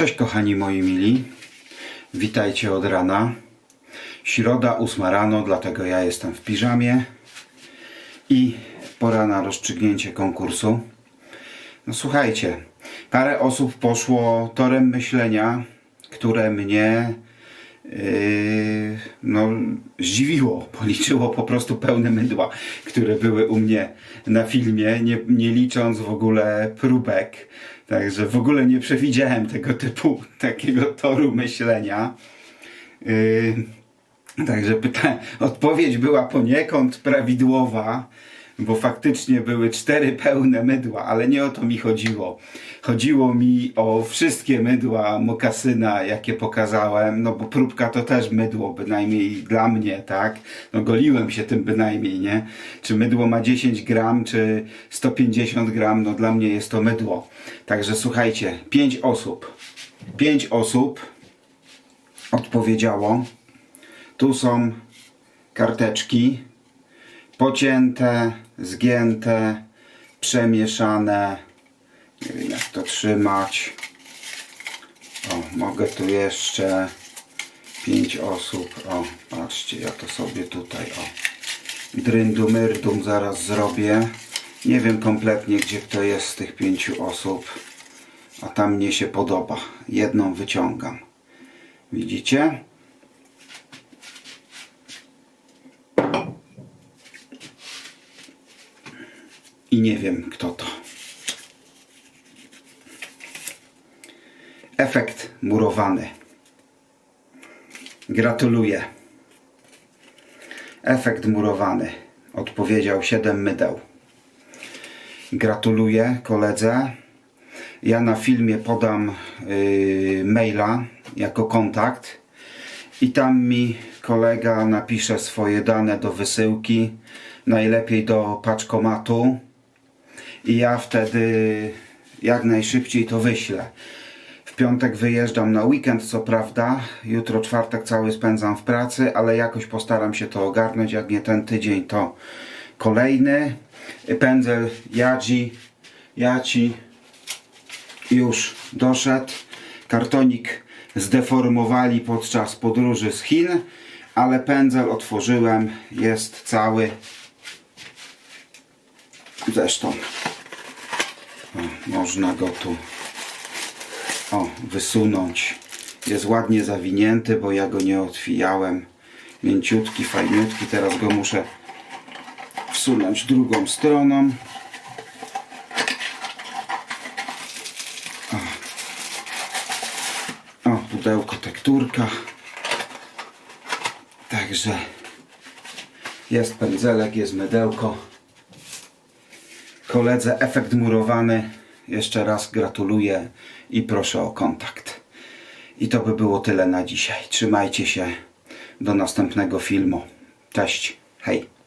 Cześć kochani moi mili. Witajcie od rana. Środa, ósma rano, dlatego ja jestem w piżamie. I pora na rozstrzygnięcie konkursu. No słuchajcie, parę osób poszło torem myślenia, które mnie no, zdziwiło, policzyło po prostu pełne mydła, które były u mnie na filmie, nie, nie licząc w ogóle próbek. Także w ogóle nie przewidziałem tego typu, takiego toru myślenia. Yy, Także pyta- odpowiedź była poniekąd prawidłowa, bo faktycznie były cztery pełne mydła, ale nie o to mi chodziło. Chodziło mi o wszystkie mydła mokasyna, jakie pokazałem, no bo próbka to też mydło, bynajmniej dla mnie, tak? No goliłem się tym bynajmniej, nie? Czy mydło ma 10 gram, czy 150 gram, no dla mnie jest to mydło. Także słuchajcie, pięć osób, pięć osób odpowiedziało. Tu są karteczki pocięte, zgięte, przemieszane. Nie wiem jak to trzymać. O, mogę tu jeszcze pięć osób. O, patrzcie, ja to sobie tutaj o. Dryndum myrdum zaraz zrobię. Nie wiem kompletnie gdzie kto jest z tych pięciu osób. A tam mnie się podoba. Jedną wyciągam. Widzicie? I nie wiem kto to. Efekt murowany. Gratuluję. Efekt murowany. Odpowiedział 7 mydeł. Gratuluję koledze. Ja na filmie podam yy, maila jako kontakt i tam mi kolega napisze swoje dane do wysyłki, najlepiej do paczkomatu i ja wtedy jak najszybciej to wyślę. W piątek wyjeżdżam na weekend, co prawda. Jutro czwartek cały spędzam w pracy, ale jakoś postaram się to ogarnąć. Jak nie ten tydzień, to kolejny. Pędzel Yadzi, Yaci już doszedł. Kartonik zdeformowali podczas podróży z Chin, ale pędzel otworzyłem, jest cały. Zresztą można go tu o, wysunąć. Jest ładnie zawinięty, bo ja go nie otwijałem. Mięciutki, fajniutki. Teraz go muszę wsunąć drugą stroną. O, pudełko, tekturka. Także jest pędzelek, jest mydełko. Koledze efekt murowany. Jeszcze raz gratuluję i proszę o kontakt. I to by było tyle na dzisiaj. Trzymajcie się. Do następnego filmu. Cześć. Hej.